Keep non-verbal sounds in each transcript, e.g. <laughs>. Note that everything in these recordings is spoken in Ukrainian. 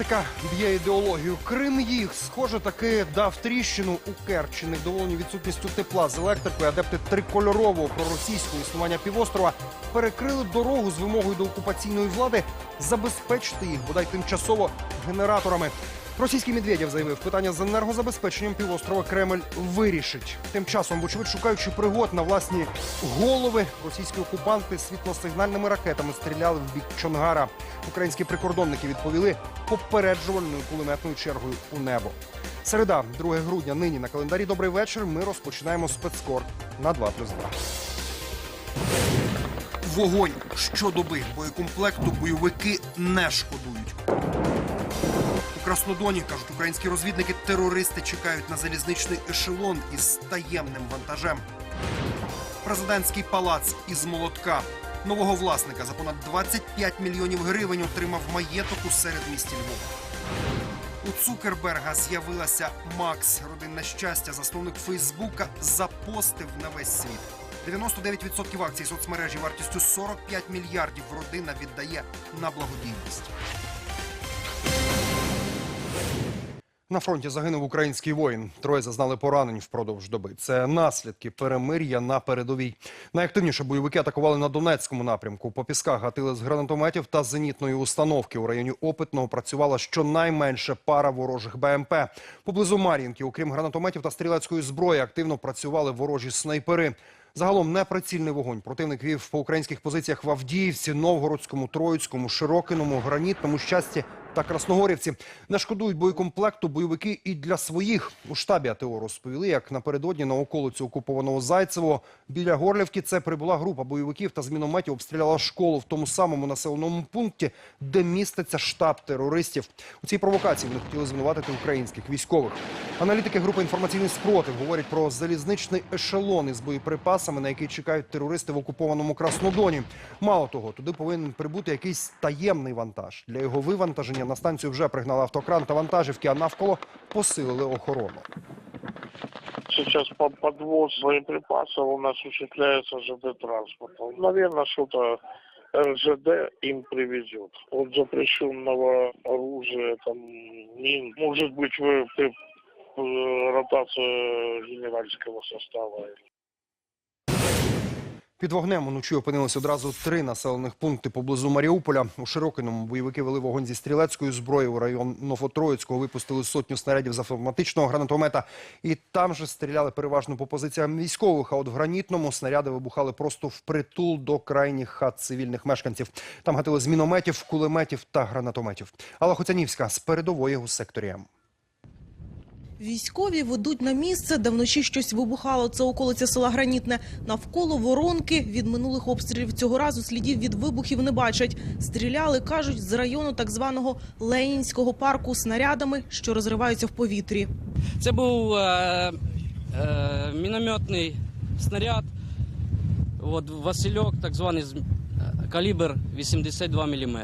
Енергетика б'є ідеологію. Крим їх, схоже, таки дав тріщину у Керчі. Недоволені відсутністю тепла з електрикою. Адепти трикольорового проросійського існування півострова перекрили дорогу з вимогою до окупаційної влади забезпечити їх, бодай тимчасово генераторами. Російський Медведєв заявив, питання з енергозабезпеченням півострова Кремль вирішить. Тим часом, вочевидь, шукаючи пригод на власні голови, російські окупанти світлосигнальними ракетами стріляли в бік Чонгара. Українські прикордонники відповіли попереджувальною кулеметною чергою у небо. Середа, 2 грудня. Нині на календарі добрий вечір. Ми розпочинаємо спецкор на 2 плюс 2. Вогонь щодоби боєкомплекту бойовики не шкодують. Краснодоні кажуть українські розвідники, терористи чекають на залізничний ешелон із таємним вантажем. Президентський палац із молотка. Нового власника за понад 25 мільйонів гривень отримав маєток у середмісті Львова. У Цукерберга з'явилася Макс. Родинне щастя, засновник Фейсбука, запостив на весь світ. 99% акцій соцмережі вартістю 45 мільярдів родина віддає на благодійність. На фронті загинув український воїн. Троє зазнали поранень впродовж доби. Це наслідки перемир'я на передовій. Найактивніше бойовики атакували на Донецькому напрямку. По пісках гатили з гранатометів та зенітної установки. У районі Опитного працювала щонайменше пара ворожих БМП. Поблизу Мар'їнки, окрім гранатометів та стрілецької зброї, активно працювали ворожі снайпери. Загалом неприцільний вогонь противник вів по українських позиціях в Авдіївці, Новгородському, Троїцькому, Широкиному, Гранітному, Щасті та Красногорівці. Не шкодують боєкомплекту бойовики і для своїх. У штабі АТО розповіли, як напередодні на околиці окупованого Зайцевого біля Горлівки це прибула група бойовиків та з мінометів обстріляла школу в тому самому населеному пункті, де міститься штаб терористів. У цій провокації вони хотіли звинуватити українських військових. Аналітики групи інформаційний спротив говорять про залізничний ешелон із боєприпасами, на який чекають терористи в окупованому Краснодоні. Мало того, туди повинен прибути якийсь таємний вантаж. Для його вивантаження на станцію вже пригнали автокран та вантажівки, а навколо посилили охорону. Сейчас по подвоз боеприпасов у нас осуществляется ЖД транспортом. Наверное, что-то РЖД им привезет. От запрещенного оружия, там, мин, может быть, в, при- э, ротация генеральского состава. Під вогнем уночі опинилися одразу три населених пункти поблизу Маріуполя. У Широкиному бойовики вели вогонь зі стрілецької зброї. У район Новотроїцького випустили сотню снарядів з автоматичного гранатомета. І там же стріляли переважно по позиціям військових. А от в гранітному снаряди вибухали просто впритул до крайніх хат цивільних мешканців. Там гатили з мінометів, кулеметів та гранатометів. Алла Хоцянівська з передової у секторі М. Військові ведуть на місце, де вночі щось вибухало. Це околиця села Гранітне. Навколо воронки від минулих обстрілів цього разу слідів від вибухів не бачать. Стріляли, кажуть, з району так званого Ленінського парку снарядами, що розриваються в повітрі. Це був е, е, мінометний снаряд. От Васильок, так званий е, калібр 82 мм.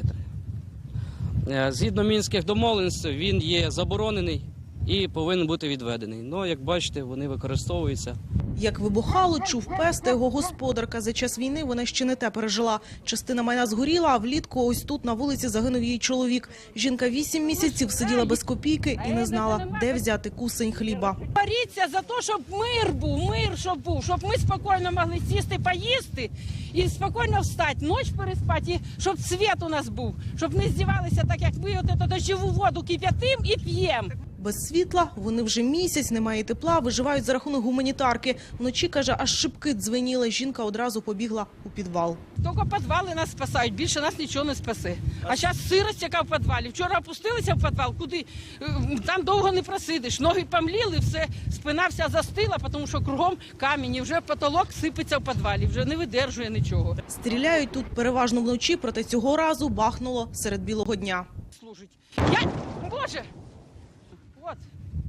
Е, згідно мінських домовленостей, він є заборонений і повинен бути відведений. Ну, як бачите, вони використовуються. Як вибухало, чув пес та його господарка. За час війни вона ще не те пережила. Частина майна згоріла, а влітку ось тут на вулиці загинув її чоловік. Жінка вісім місяців сиділа без копійки і не знала, де взяти кусень хліба. боріться за те, щоб мир був, мир щоб був, щоб ми спокійно могли сісти, поїсти і спокійно встати, ніч переспати, і щоб світ у нас був, щоб не здівалися так, як ми от дощову воду кип'ятим і п'ємо. Без світла вони вже місяць, немає тепла, виживають за рахунок гуманітарки. Вночі каже, аж шибки дзвеніли. Жінка одразу побігла у підвал. Тільки підвали нас спасають, більше нас нічого не спасе. А зараз сирость, яка в підвалі. Вчора опустилися в підвал, куди е, там довго не просидиш. Ноги помліли, все, спина вся застила, тому що кругом камінь, і вже потолок сипеться в підвалі, вже не видержує нічого. Стріляють тут переважно вночі, проте цього разу бахнуло серед білого дня. служить. Я, Боже,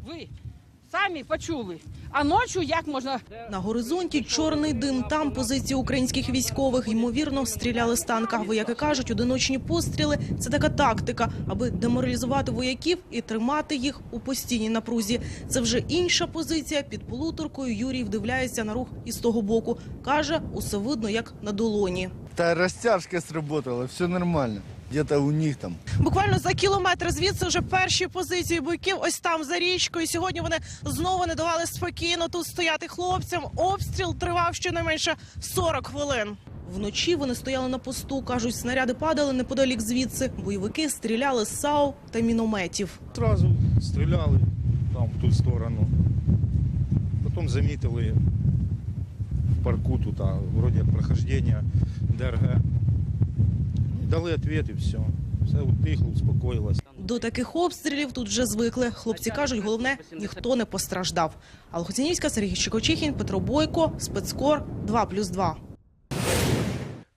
ви, самі почули. А ночі як можна На горизонті чорний дим. Там позиції українських військових. Ймовірно, стріляли з танка. Вояки кажуть, одиночні постріли – це така тактика, аби деморалізувати вояків і тримати їх у постійній напрузі. Це вже інша позиція. Під полуторкою Юрій вдивляється на рух із того боку. Каже, усе видно, як на долоні. Та розтяжка сработала, все нормально. Где-то у них там. Буквально за кілометр звідси вже перші позиції бойків. Ось там за річкою. Сьогодні вони знову не давали спокійно тут стояти хлопцям. Обстріл тривав щонайменше 40 хвилин. Вночі вони стояли на посту. кажуть, снаряди падали неподалік звідси. Бойовики стріляли з САУ та мінометів. Сразу стреляли там, в ту сторону. Потом заметили в парку тут, а, вроде як прохождение ДРГ. Дали відповідь і все. Все утихло, успокоїлося. До таких обстрілів тут вже звикли. Хлопці кажуть, головне ніхто не постраждав. Алхоцінівська, Сергій Щекочихін, Петро Бойко, спецкор 2+,2.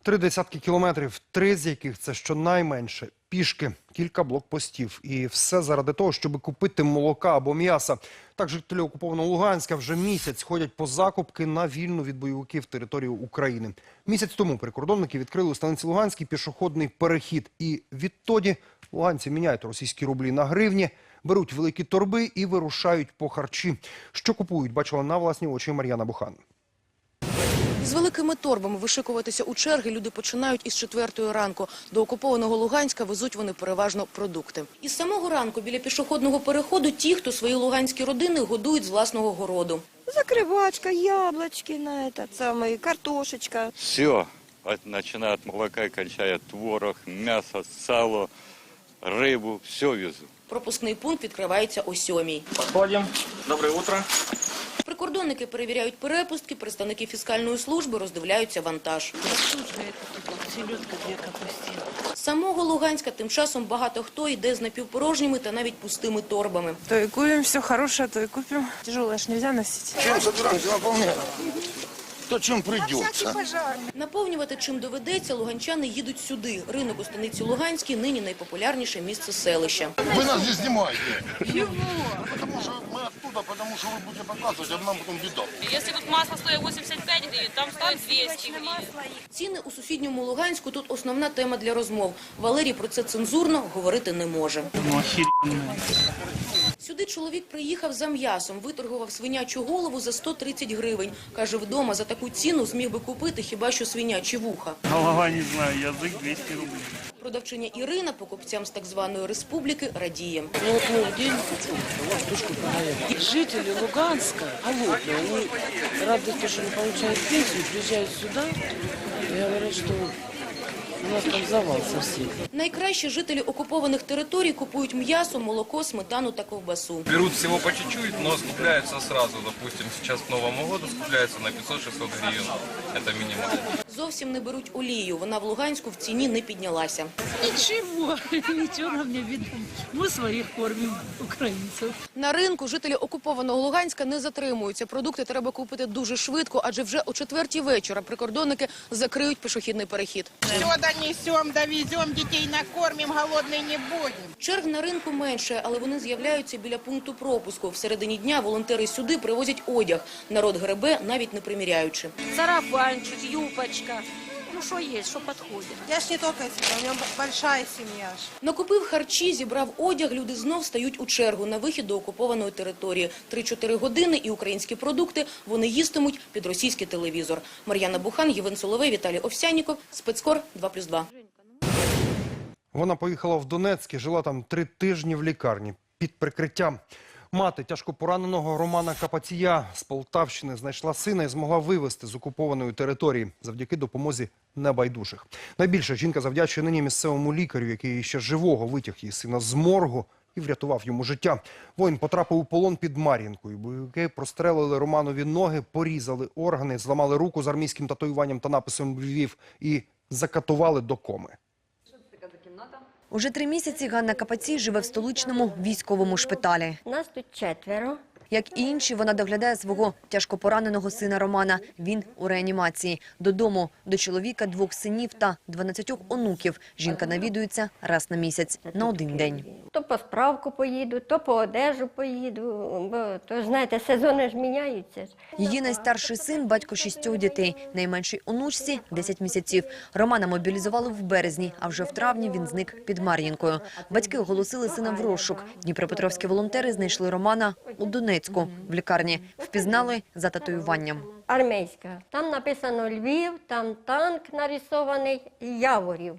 Три десятки кілометрів, три з яких це щонайменше пішки, кілька блокпостів. І все заради того, щоб купити молока або м'яса. Так жителі окупованого Луганська вже місяць ходять по закупки на вільну від бойовиків територію України. Місяць тому прикордонники відкрили у станиці Луганській пішохідний перехід. І відтоді луганці міняють російські рублі на гривні, беруть великі торби і вирушають по харчі. Що купують, бачила на власні очі Мар'яна Бухан. З великими торбами вишикуватися у черги люди починають із четвертої ранку. До окупованого Луганська везуть вони переважно продукти. Із самого ранку біля пішохідного переходу ті, хто свої луганські родини годують з власного городу. Закрывачка, яблочки на этот самый, картошечка. Все, от, начиная от молока и кончая творог, мясо, сало, рыбу, все везу. Пропускний пункт відкривається о сьомій. Подходим. Доброе утро. Прикордонники перевіряють перепустки, представники фіскальної служби роздивляються вантаж. З Самого Луганська тим часом багато хто йде з напівпорожніми та навіть пустими торбами. То и купим все хорошее, то и купим. Тяжелое ж нельзя носить То чем придется. Наповнювати чим доведеться, луганчани їдуть сюди. Ринок у станиці Луганській нині найпопулярніше місце селища. Вы нас не снимаете. Потому что мы оттуда, потому что вы будете показывать, а нам потом беда. Если тут масло стоит 85 гривен, там стоит 200 гривен. Ціни у сусідньому Луганську тут основна тема для розмов. Валерій про це цензурно говорити не може. Сюди чоловік приїхав за м'ясом, виторгував свинячу голову за 130 гривень. Каже, вдома за таку ціну зміг би купити хіба що свинячі вуха. Голова не знаю, язык 200 рублей. Продавчиня Ірина покупцям з так званої республіки радіє. Жители Луганска, голодные, они радуются, что не получают пенсию, приезжают сюда и говорят, что у нас там завал совсем. Найкраще жителі окупованих територій купують м'ясо, молоко, сметану та ковбасу. Берут всего по чуть-чуть, но скупляются сразу. Допустим, сейчас к Новому году скупляются на 500-600 гривен. Это минимум. Зовсім не беруть олію. Вона в Луганську в ціні не піднялася. <laughs> Ничего, ничего нам не видно. Мы своих кормим, украинцев. На ринку жителі окупованого Луганська не затримуються. Продукти треба купити дуже швидко, адже вже о четвертій вечора прикордонники закриють пішохідний перехід. Все донесем, довезем, детей накормим, голодные не будем. Черг на ринку менше, але вони з'являються біля пункту пропуску. В середині дня волонтери сюди привозять одяг. Народ гребе, навіть не приміряючи. Сарафанчик, юбочка. Ну, что есть, что подходит. Я ж не только себя, у меня большая семья. Накупив харчі, зібрав одяг, люди знов стають у чергу на вихід до окупованої території. 3-4 години і українські продукти вони їстимуть під російський телевізор. Мар'яна Бухан, Євген Соловей, Віталій Овсяніков, Спецкор 2+,2. Вона поїхала в Донецьк і жила там три тижні в лікарні під прикриттям. Мати тяжко пораненого Романа Капація з Полтавщини знайшла сина і змогла вивезти з окупованої території завдяки допомозі небайдужих. Найбільше жінка завдячує нині місцевому лікарю, який ще живого витяг її сина з моргу і врятував йому життя. Воїн потрапив у полон під Мар'їнкою. Бойовики прострелили Романові ноги, порізали органи, зламали руку з армійським татуюванням та написом Львів і закатували до коми. Уже три місяці Ганна Капацій живе в столичному військовому шпиталі. Нас тут четверо. Як і інші, вона доглядає свого тяжко пораненого сина Романа. Він у реанімації. Додому до чоловіка, двох синів та 12 онуків. Жінка навідується раз на місяць на один день. То по справку поїду, то по одежу поїду, бо то знаєте, сезони ж міняються. Її найстарший син – батько шістьох дітей. Найменшій онучці – 10 місяців. Романа мобілізували в березні, а вже в травні він зник під Мар'їнкою. Батьки оголосили сина в розшук. Дніпропетровські волонтери знайшли Романа у Донецьку в лікарні. Впізнали за татуюванням. Армейська. Там написано Львів, там танк нарисований Яворів.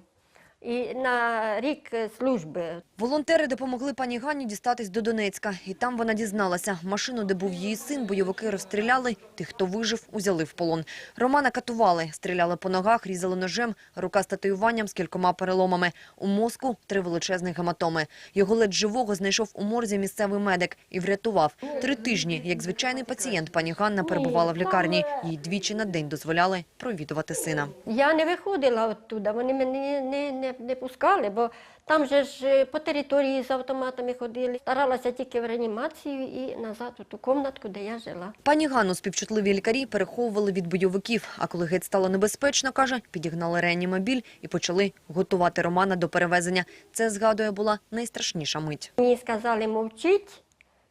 І на рік е, служби. Волонтери допомогли пані Ганні дістатись до Донецька. І там вона дізналася. Машину, де був її син, бойовики розстріляли. Тих, хто вижив, узяли в полон. Романа катували, стріляли по ногах, різали ножем, рука з татуюванням з кількома переломами. У мозку три величезних гематоми. Його ледь живого знайшов у морзі місцевий медик і врятував. Три тижні, як звичайний пацієнт, пані Ганна перебувала в лікарні. Їй двічі на день дозволяли провідувати сина. Я не виходила оттуда, вони мене не, не, не пускали, бо там же ж е, по території з автоматами ходили. Старалася тільки в реанімацію і назад у ту кімнатку, де я жила. Пані Ганну співчутливі лікарі переховували від бойовиків, а коли геть стало небезпечно, каже, підігнали реанімобіль і почали готувати Романа до перевезення. Це, згадує, була найстрашніша мить. Мені сказали, мовчіть,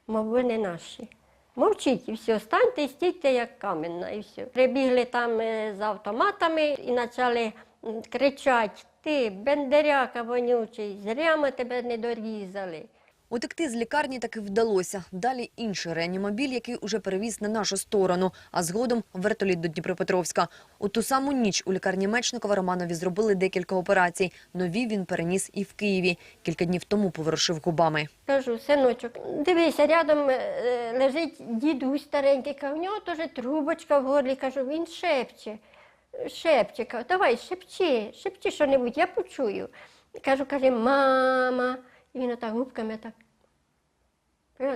мов ви не наші. Мовчіть і все, станьте і стійте як каменна, і все. Прибігли там е, з автоматами і почали м, кричати, ти, бендеряка вонючий, зря ми тебе не дорізали. Утекти з лікарні таки вдалося. Далі інший реанімобіль, який уже перевіз на нашу сторону, а згодом вертоліт до Дніпропетровська. У ту саму ніч у лікарні Мечникова Романові зробили декілька операцій. Нові він переніс і в Києві. Кілька днів тому поворушив губами. Кажу, синочок, дивися, рядом е, лежить дідусь старенький, кажу, в нього теж трубочка в горлі, кажу, він шепче, шепче, кажу, давай, шепчи, шепчи що-небудь, я почую. Кажу, каже, мама. І він отак губками так.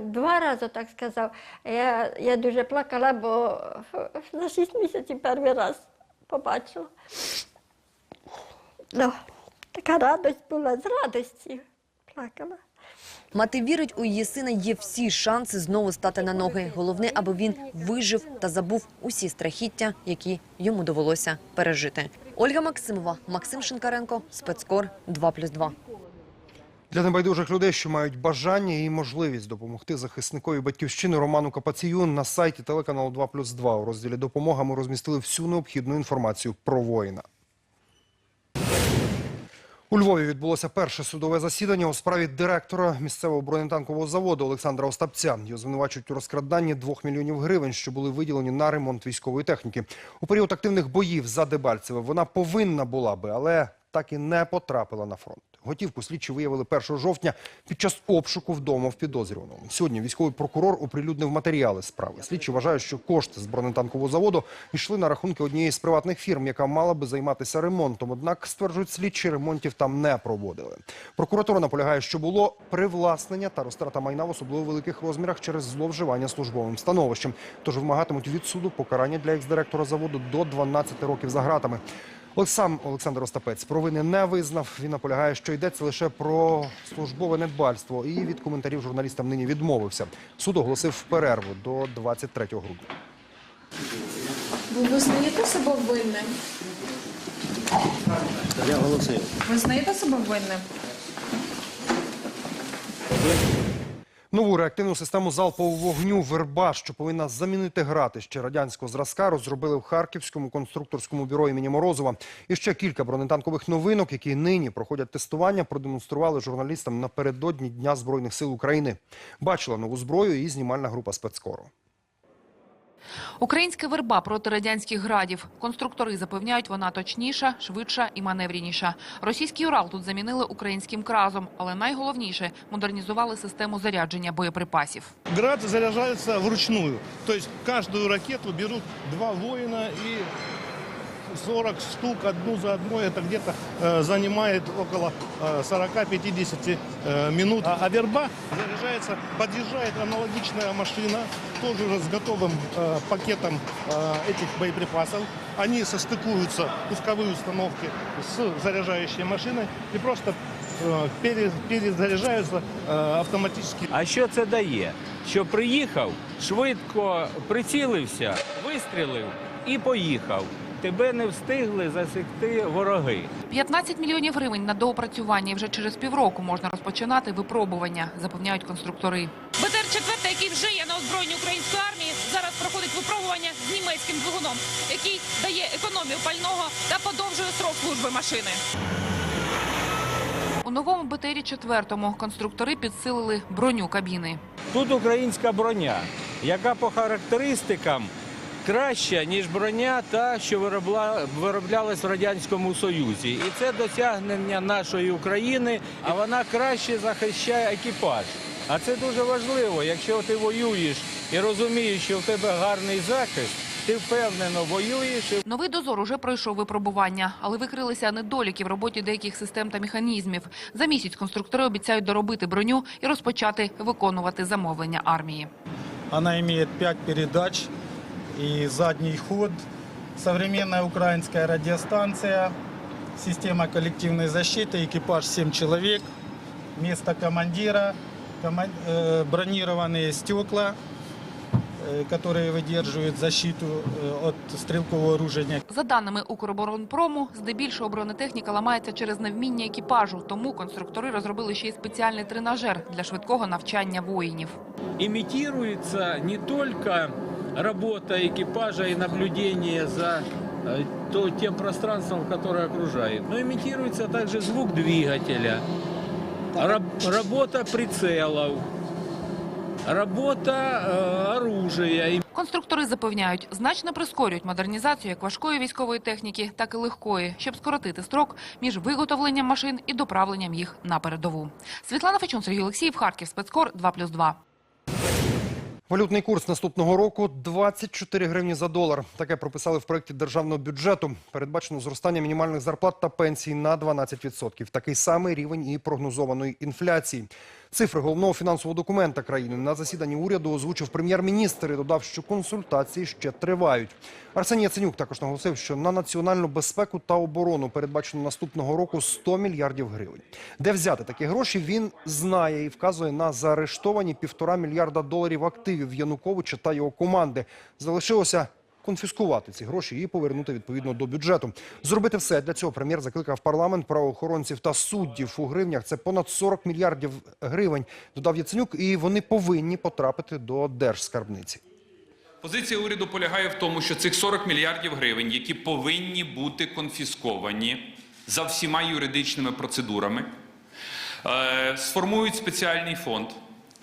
Два рази так сказав. Я, я дуже плакала, бо за шість місяців перший раз побачила. Ну, така радость була, з радості плакала. Мати вірить, у її сина є всі шанси знову стати на ноги. Головне, аби він вижив та забув усі страхіття, які йому довелося пережити. Ольга Максимова, Максим Шинкаренко, спецкор 2+,2. Для небайдужих людей, що мають бажання і можливість допомогти захисникові батьківщини Роману Капацію на сайті телеканалу 2+,2 у розділі «Допомога» ми розмістили всю необхідну інформацію про воїна. У Львові відбулося перше судове засідання у справі директора місцевого бронетанкового заводу Олександра Остапця. Його звинувачують у розкраданні 2 мільйонів гривень, що були виділені на ремонт військової техніки. У період активних боїв за Дебальцеве вона повинна була би, але так і не потрапила на фронт. Готівку слідчі виявили 1 жовтня під час обшуку вдома в підозрюваного. Сьогодні військовий прокурор оприлюднив матеріали справи. Слідчі вважають, що кошти з бронетанкового заводу йшли на рахунки однієї з приватних фірм, яка мала би займатися ремонтом. Однак, стверджують слідчі, ремонтів там не проводили. Прокуратура наполягає, що було привласнення та розтрата майна в особливо великих розмірах через зловживання службовим становищем. Тож вимагатимуть від суду покарання для екс-директора заводу до 12 років за ґратами. Сам Олександр Остапець провини не визнав. Він наполягає, що йдеться лише про службове недбальство, і від коментарів журналістам нині відмовився. Суд оголосив перерву до 23 грудня. Ви визнаєте себе винним? Я голосую. Визнаєте себе винним? Нову реактивну систему залпового вогню «Верба», що повинна замінити грати ще радянського зразка, розробили в Харківському конструкторському бюро імені Морозова. І ще кілька бронетанкових новинок, які нині проходять тестування, продемонстрували журналістам напередодні Дня Збройних сил України. Бачила нову зброю і знімальна група спецкору. Українська верба проти радянських градів. Конструктори запевняють, вона точніша, швидша і маневрініша. Російський Урал тут замінили українським кразом, але найголовніше модернізували систему зарядження боєприпасів. Град заряджається вручну, То кожну ракету беруть два воїна и 40 штук одну за одной. Это где-то э, занимает около э, 40-50 э, минут. А, а верба заряжается, подъезжает аналогичная машина, тоже уже с готовым э, пакетом э, этих боеприпасов. Они состыкуются, пусковые установки с заряжающей машиной и просто э, пере- перезаряжаются э, автоматически. А що це дає? що приїхав, швидко прицілився, вистрілив і поїхав. Тебе не встигли засікти вороги. 15 мільйонів гривень на доопрацювання і вже через півроку можна розпочинати випробування, запевняють конструктори. БТР-4, який вже є на озброєнні української армії, зараз проходить випробування з німецьким двигуном, який дає економію пального та подовжує срок служби машини. У новому БТРі-4 конструктори підсилили броню кабіни. Тут українська броня, яка по характеристикам краща, ніж броня та, що вироблялась в Радянському Союзі. І це досягнення нашої України, а вона краще захищає екіпаж. А це дуже важливо, якщо ти воюєш і розумієш, що в тебе гарний захист, ти впевнено воюєш. Новий дозор уже пройшов випробування, але викрилися недоліки в роботі деяких систем та механізмів. За місяць конструктори обіцяють доробити броню і розпочати виконувати замовлення армії. Она имеет 5 передач и задний ход. Современная украинская радиостанция, система коллективной защиты, экипаж 7 человек, место командира, кома- э, бронированные стекла, э, которые выдерживают защиту э, от стрелкового оружия. За даними Укроборонпрому, здебільшого бронетехніка ламається через невміння екіпажу, тому конструктори розробили ще й спеціальний тренажер для швидкого навчання воїнів. имитируется не только работа экипажа и наблюдение за э, то, тем пространством, которое окружает, но имитируется также звук двигателя, раб- работа прицелов, работа э, оружия. И Конструктори запевняють, значно прискорюють модернізацію як важкої військової техніки, так і легкої, щоб скоротити строк між виготовленням машин і доправленням їх на передову. Світлана Фечун, Сергій Олексіїв, Харків, спецкор 2+,2. Валютний курс наступного року 24 гривні за долар. Таке прописали в проєкті державного бюджету. Передбачено зростання мінімальних зарплат та пенсій на 12%. Такий самий рівень і прогнозованої інфляції. Цифри головного фінансового документа країни на засіданні уряду озвучив прем'єр-міністр і додав, що консультації ще тривають. Арсеній Яценюк також наголосив, що на національну безпеку та оборону передбачено наступного року 100 мільярдів гривень. Де взяти такі гроші, він знає і вказує на заарештовані півтора мільярда доларів активів Януковича та його команди. Залишилося конфіскувати ці гроші і повернути відповідно до бюджету. Зробити все для цього прем'єр закликав парламент, правоохоронців та суддів у гривнях. Це понад 40 мільярдів гривень. Додав Яценюк, і вони повинні потрапити до держскарбниці. Позиція уряду полягає в тому, що цих 40 мільярдів гривень, які повинні бути конфісковані за всіма юридичними процедурами, е, сформують спеціальний фонд.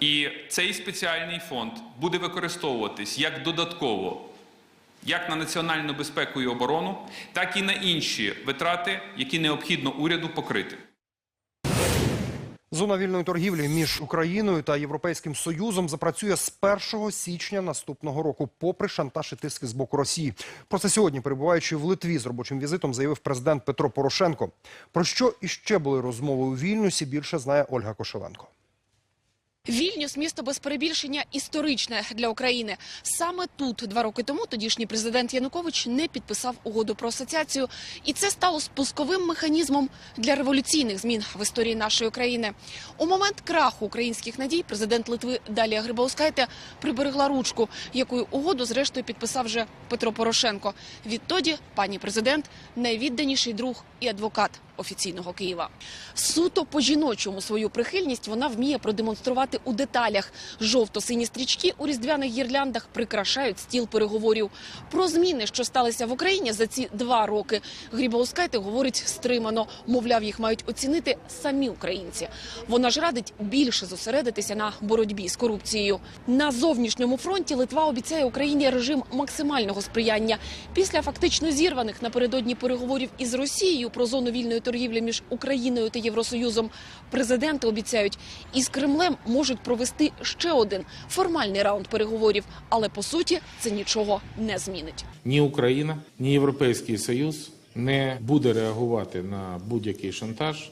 І цей спеціальний фонд буде використовуватись як додатково як на національну безпеку і оборону, так і на інші витрати, які необхідно уряду покрити. Зона вільної торгівлі між Україною та Європейським Союзом запрацює з 1 січня наступного року, попри шантаж і тиски з боку Росії. Про це сьогодні, перебуваючи в Литві з робочим візитом, заявив президент Петро Порошенко. Про що іще були розмови у Вільнюсі, більше знає Ольга Кошеленко. Вільнюс – місто без перебільшення історичне для України. Саме тут два роки тому тодішній президент Янукович не підписав угоду про асоціацію, і це стало спусковим механізмом для революційних змін в історії нашої країни. У момент краху українських надій президент Литви Далія Грибаускайте приберегла ручку, якою угоду зрештою підписав вже Петро Порошенко. Відтоді пані президент найвідданіший друг і адвокат офіційного Києва. Суто по жіночому свою прихильність вона вміє продемонструвати у деталях. Жовто-сині стрічки у різдвяних гірляндах прикрашають стіл переговорів. Про зміни, що сталися в Україні за ці два роки, Грібаускайте говорить стримано. Мовляв, їх мають оцінити самі українці. Вона ж радить більше зосередитися на боротьбі з корупцією. На зовнішньому фронті Литва обіцяє Україні режим максимального сприяння. Після фактично зірваних напередодні переговорів із Росією про зону вільної торгівлі між Україною та Євросоюзом президенти обіцяють, із Кремлем можуть провести ще один формальний раунд переговорів, але по суті це нічого не змінить. Ні Україна, ні Європейський Союз не буде реагувати на будь-який шантаж.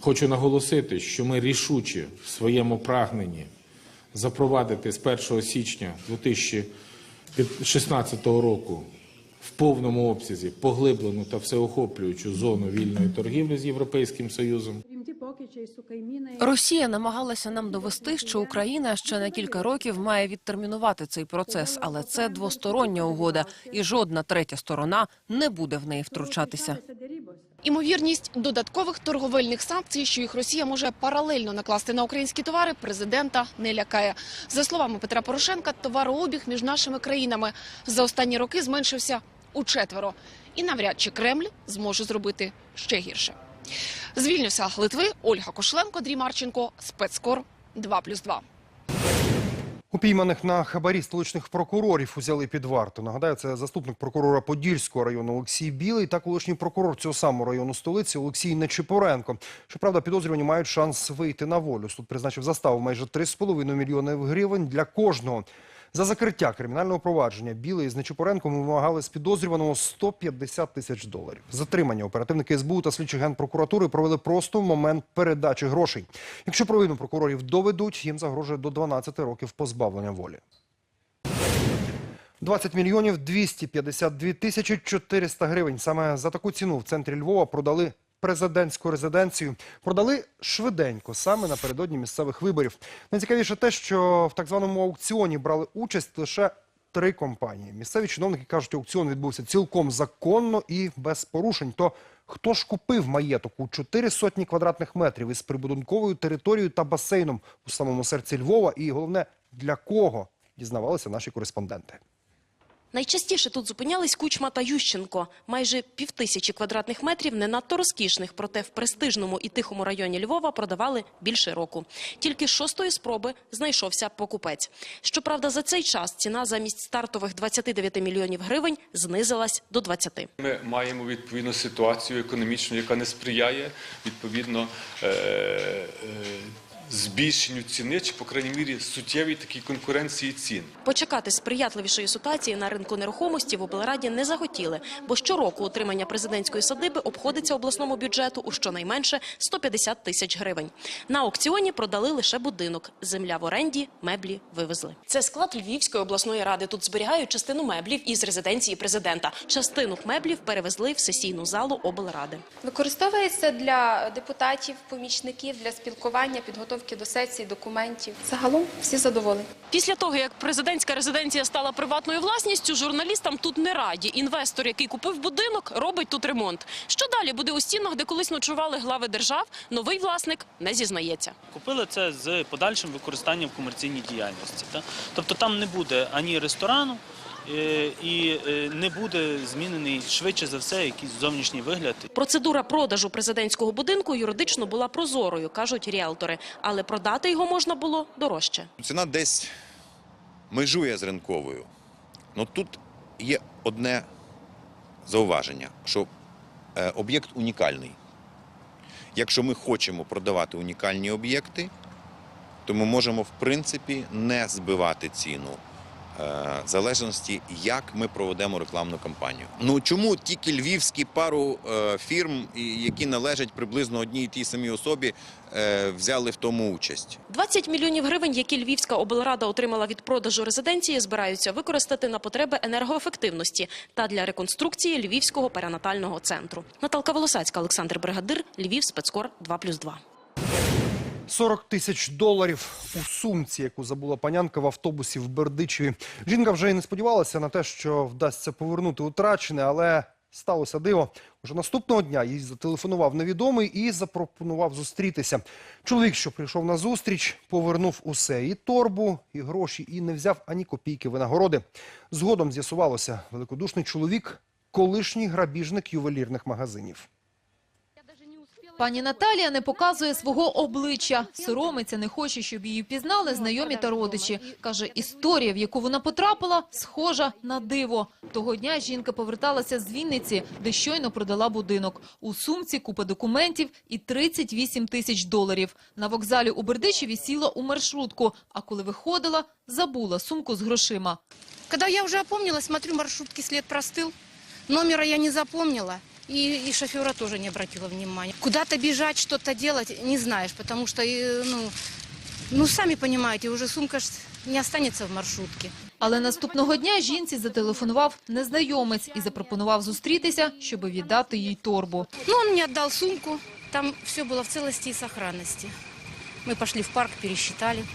Хочу наголосити, що ми рішучі в своєму прагненні запровадити з 1 січня 2016 року в повному обсязі поглиблену та всеохоплюючу зону вільної торгівлі з Європейським Союзом. Росія намагалася нам довести, що Україна ще на кілька років має відтермінувати цей процес, але це двостороння угода, і жодна третя сторона не буде в неї втручатися. Імовірність додаткових торговельних санкцій, що їх Росія може паралельно накласти на українські товари, президента не лякає. За словами Петра Порошенка, товарообіг між нашими країнами за останні роки зменшився у четверо. І навряд чи Кремль зможе зробити ще гірше. З Вільнюса, Литви, Ольга Кошленко, Дрій Марченко, Спецкор 2+,2. Упійманих на хабарі столичних прокурорів узяли під варту. Нагадаю, це заступник прокурора Подільського району Олексій Білий та колишній прокурор цього самого району столиці Олексій Нечипоренко. Щоправда, підозрювані мають шанс вийти на волю. Суд призначив заставу майже 3,5 мільйони гривень для кожного. За закриття кримінального провадження Білий з Нечипоренком вимагали з підозрюваного 150 тисяч доларів. Затримання оперативники СБУ та слідчі генпрокуратури провели просто в момент передачі грошей. Якщо провину прокурорів доведуть, їм загрожує до 12 років позбавлення волі. 20 мільйонів 252 тисячі 400 гривень. Саме за таку ціну в центрі Львова продали президентську резиденцію. Продали швиденько, саме напередодні місцевих виборів. Найцікавіше те, що в так званому аукціоні брали участь лише три компанії. Місцеві чиновники кажуть, аукціон відбувся цілком законно і без порушень. То хто ж купив маєток у чотири сотні квадратних метрів із прибудинковою територією та басейном у самому серці Львова? І головне, для кого? Дізнавалися наші кореспонденти. Найчастіше тут зупинялись Кучма та Ющенко. Майже півтисячі квадратних метрів не надто розкішних, проте в престижному і тихому районі Львова продавали більше року. Тільки шостої спроби знайшовся покупець. Щоправда, за цей час ціна замість стартових 29 мільйонів гривень знизилась до 20. Ми маємо відповідну ситуацію економічну, яка не сприяє відповідно е, е, збільшенню ціни, чи, по крайній мірі, суттєвій такій конкуренції цін. Почекати сприятливішої ситуації на ринку нерухомості в облраді не захотіли, бо щороку утримання президентської садиби обходиться обласному бюджету у щонайменше 150 тисяч гривень. На аукціоні продали лише будинок. Земля в оренді, меблі вивезли. Це склад Львівської обласної ради. Тут зберігають частину меблів із резиденції президента. Частину меблів перевезли в сесійну залу облради. Використовується для депутатів, помічників, для спілкування, підготовки до сесії, документів. Загалом всі задоволені. Після того, як президентська резиденція стала приватною власністю, журналістам тут не раді. Інвестор, який купив будинок, робить тут ремонт. Що далі буде у стінах, де колись ночували глави держав, новий власник не зізнається. Купили це з подальшим використанням в комерційній діяльності. Тобто там не буде ані ресторану, і е, не буде змінений швидше за все якийсь зовнішній вигляд. Процедура продажу президентського будинку юридично була прозорою, кажуть ріелтори, але продати його можна було дорожче. Ціна десь межує з ринковою. Ну тут є одне зауваження, що е, об'єкт унікальний. Якщо ми хочемо продавати унікальні об'єкти, то ми можемо в принципі не збивати ціну. Е, залежності, як ми проведемо рекламну кампанію. Ну чому тільки львівські пару е, фірм, які належать приблизно одній і тій самій особі, е, взяли в тому участь? 20 мільйонів гривень, які Львівська облрада отримала від продажу резиденції, збираються використати на потреби енергоефективності та для реконструкції Львівського перинатального центру. Наталка Волосацька, Олександр Бригадир, Львів, спецкор 2+,2. 40 тисяч доларів у сумці, яку забула панянка в автобусі в Бердичеві. Жінка вже й не сподівалася на те, що вдасться повернути утрачене, але сталося диво. Уже наступного дня їй зателефонував невідомий і запропонував зустрітися. Чоловік, що прийшов на зустріч, повернув усе – і торбу, і гроші, і не взяв ані копійки винагороди. Згодом з'ясувалося, великодушний чоловік – колишній грабіжник ювелірних магазинів. Пані Наталія не показує свого обличчя. Соромиться, не хоче, щоб її впізнали знайомі та родичі. Каже, історія, в яку вона потрапила, схожа на диво. Того дня жінка поверталася з Вінниці, де щойно продала будинок. У сумці купа документів і 38 тисяч доларів. На вокзалі у Бердичеві сіла у маршрутку, а коли виходила, забула сумку з грошима. Когда я уже опомнилась, смотрю, маршрутки след простыл. Номера я не запомнила. И, и шофера тоже не обратила внимания. Куда-то бежать, что-то делать не знаешь, потому что, э, ну, ну, сами понимаете, уже сумка ж не останется в маршрутке. Але наступного дня жінці зателефонував незнайомець і запропонував зустрітися, щоб віддати їй торбу. Ну, он мне отдал сумку, Там все было в целости и сохранности. Мы пошли в парк, пересчитали.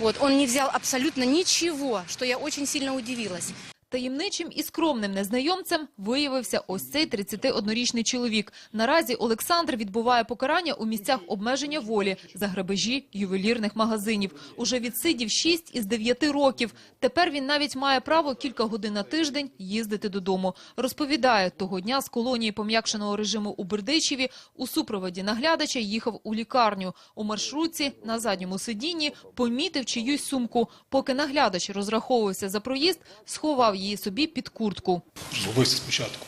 Вот, он не взял абсолютно ничего, что я очень сильно удивилась. Таємничим і скромним незнайомцем виявився ось цей 31-річний чоловік. Наразі Олександр відбуває покарання у місцях обмеження волі за грабежі ювелірних магазинів. Уже відсидів 6 із 9 років. Тепер він навіть має право кілька годин на тиждень їздити додому. Розповідає, того дня з колонії пом'якшеного режиму у Бердичеві у супроводі наглядача їхав у лікарню. У маршрутці на задньому сидінні помітив чиюсь сумку. Поки наглядач розраховувався за проїзд, сховав її собі під куртку. Згубився спочатку.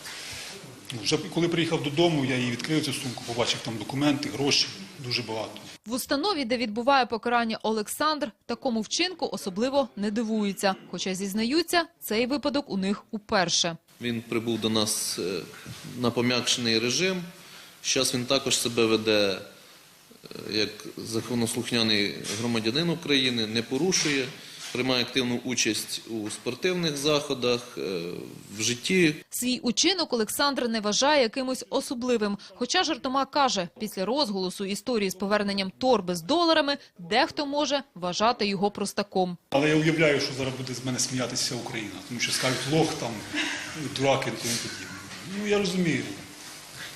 Ну, Вже коли приїхав додому, я її відкрив цю сумку, побачив там документи, гроші, дуже багато. В установі, де відбуває покарання Олександр, такому вчинку особливо не дивуються. Хоча зізнаються, цей випадок у них уперше. Він прибув до нас е, на пом'якшений режим. Зараз він також себе веде е, як законослухняний громадянин України, не порушує, приймає активну участь у спортивних заходах, е, в житті. Свій учинок Олександр не вважає якимось особливим. Хоча жартома каже, після розголосу історії з поверненням торби з доларами, дехто може вважати його простаком. Але я уявляю, що зараз буде з мене сміятися Україна, тому що скажуть лох там, дураки і тому подібне. Ну я розумію.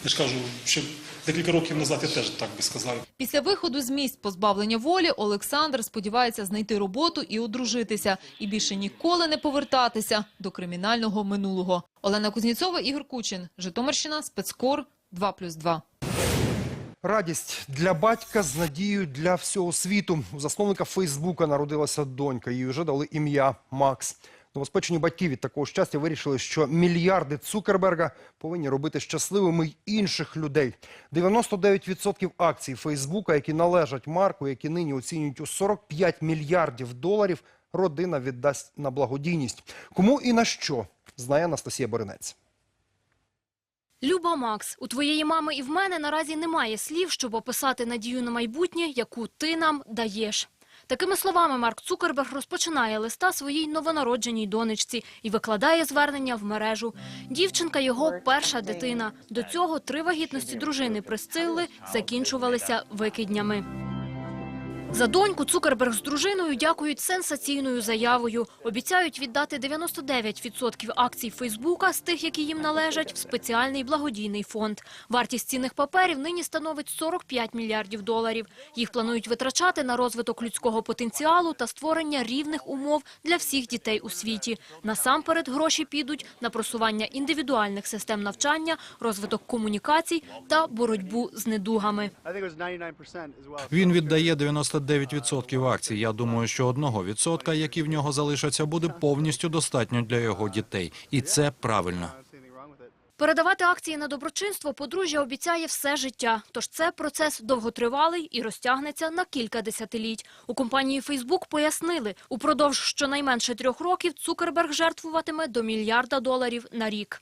Я ж кажу, ще декілька років назад я теж так би сказав. Після виходу з місць позбавлення волі Олександр сподівається знайти роботу і одружитися, і більше ніколи не повертатися до кримінального минулого. Олена Кузніцова, Ігор Кучин, Житомирщина, спецкор 2+,2. Радість для батька з надією для всього світу. У засновника Фейсбука народилася донька. Їй вже дали ім'я Макс. Новоспечені батьки від такого щастя вирішили, що мільярди Цукерберга повинні робити щасливими й інших людей. 99% акцій Фейсбука, які належать Марку, які нині оцінюють у 45 мільярдів доларів, родина віддасть на благодійність. Кому і на що знає Анастасія Боринець. Люба Макс, у твоєї мами і в мене наразі немає слів, щоб описати надію на майбутнє, яку ти нам даєш. Такими словами Марк Цукерберг розпочинає листа своїй новонародженій донечці і викладає звернення в мережу. Дівчинка – його перша дитина. До цього три вагітності дружини Присцилли закінчувалися викиднями. За доньку Цукерберг з дружиною дякують сенсаційною заявою. Обіцяють віддати 99% акцій Фейсбука з тих, які їм належать, в спеціальний благодійний фонд. Вартість цінних паперів нині становить 45 мільярдів доларів. Їх планують витрачати на розвиток людського потенціалу та створення рівних умов для всіх дітей у світі. Насамперед гроші підуть на просування індивідуальних систем навчання, розвиток комунікацій та боротьбу з недугами. Він віддає 99% акцій. Я думаю, що одного відсотка, які в нього залишаться, буде повністю достатньо для його дітей. І це правильно. Передавати акції на доброчинство подружжя обіцяє все життя. Тож це процес довготривалий і розтягнеться на кілька десятиліть. У компанії Фейсбук пояснили, упродовж щонайменше трьох років Цукерберг жертвуватиме до мільярда доларів на рік.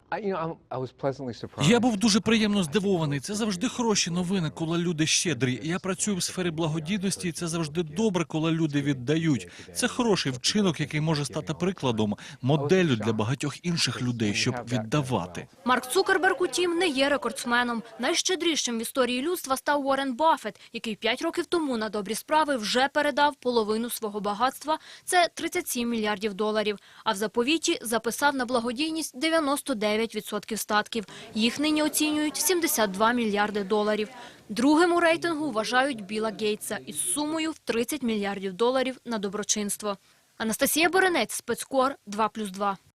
Я був дуже приємно здивований. Це завжди хороші новини, коли люди щедрі. Я працюю в сфері благодійності, і це завжди добре, коли люди віддають. Це хороший вчинок, який може стати прикладом, моделлю для багатьох інших людей, щоб віддавати. Марк Цукерберг, утім, не є рекордсменом. Найщедрішим в історії людства став Уоррен Баффет, який п'ять років тому на добрі справи вже передав половину свого багатства – це 37 мільярдів доларів. А в заповіті записав на благодійність 99% статків. Їх нині оцінюють в 72 мільярди доларів. Другим у рейтингу вважають Біла Гейтса із сумою в 30 мільярдів доларів на доброчинство. Анастасія Боренець, спецкор 2+,2.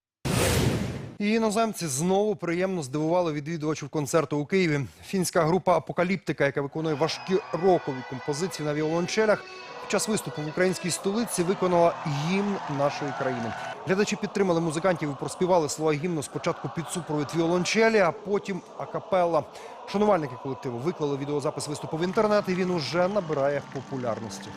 І іноземці знову приємно здивували відвідувачів концерту у Києві. Фінська група Апокаліптика, яка виконує важкі рокові композиції на віолончелях, під час виступу в українській столиці виконала гімн нашої країни. Глядачі підтримали музикантів і проспівали слова гімну спочатку під супровід віолончелі, а потім акапелла. Шанувальники колективу виклали відеозапис виступу в інтернет, і він уже набирає популярності.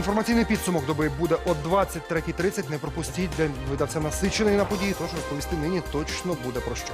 Інформаційний підсумок доби буде о 23.30. Не пропустіть, день видався насичений на події, тож розповісти нині точно буде про що.